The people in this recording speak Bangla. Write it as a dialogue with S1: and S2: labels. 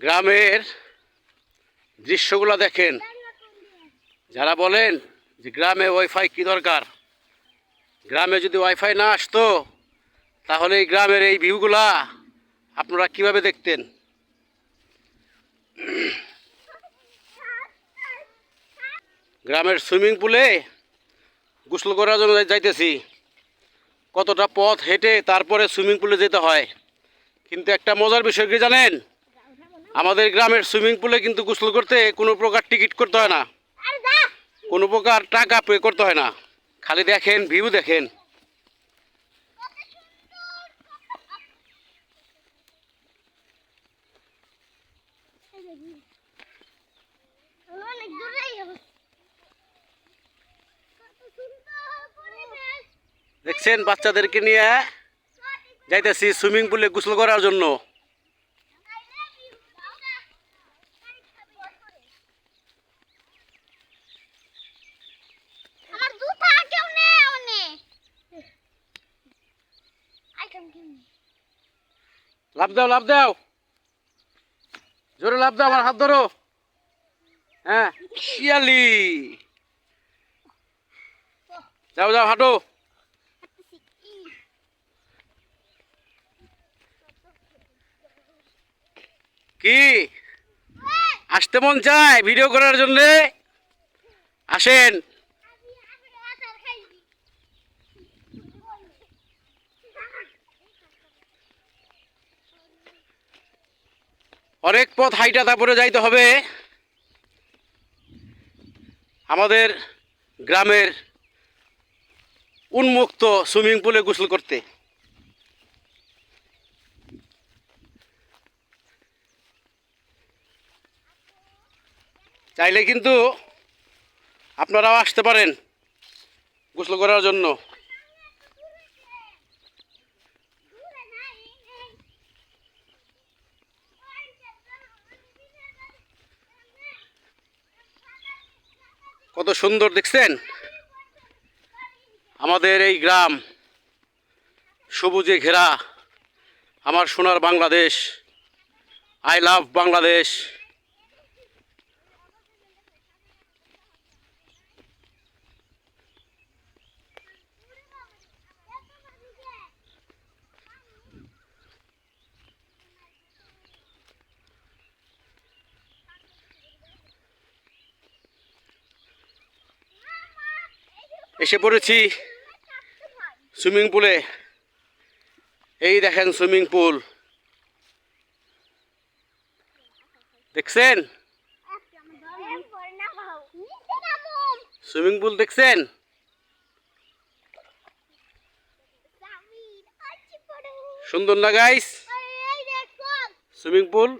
S1: গ্রামের দৃশ্যগুলো দেখেন। যারা বলেন যে গ্রামে ওয়াইফাই কি দরকার? গ্রামে যদি ওয়াইফাই না আসতো, তাহলে এই গ্রামের এই ভিউগুলা আপনারা কীভাবে দেখতেন? গ্রামের সুইমিং পুলে গোসল করার জন্য যাইতেছি। কতটা পথ হেঁটে তারপরে সুইমিং পুলে যেতে হয়। কিন্তু একটা মজার বিষয় কি জানেন? আমাদের গ্রামের সুইমিং পুলে কিন্তু গোসল করতে কোনো প্রকার টিকিট করতে হয় না। কোনো প্রকার টাকা পে করতে হয় না। খালি দেখেন, ভিউ দেখেন। দেখছেন, বাচ্চাদেরকে নিয়ে যাইতেছি সুইমিং পুলে গোসল করার জন্য। লাভ দাও লাভ দাও। জোরে লাভ দাও আমার হাত ধরো। হ্যাঁ শিয়ালি। যাও যাও হাঁটো। কি? আসতে মন চায় ভিডিও করার জন্যে? আসেন। অনেক পথ হাইটা তারপরে যাইতে হবে। আমাদের গ্রামের উন্মুক্ত সুইমিং পুলে গোসল করতে। চাইলে কিন্তু আপনারাও আসতে পারেন গোসল করার জন্য। কত সুন্দর, দেখছেন? আমাদের এই গ্রাম সবুজে ঘেরা, আমার সোনার বাংলাদেশ আই লাভ বাংলাদেশ এসে পড়েছি সুইমিং পুলে। এই দেখেন সুইমিং পুল। দেখছেন? সুইমিং পুল দেখছেন? সুন্দর না গাইস সুইমিং পুল?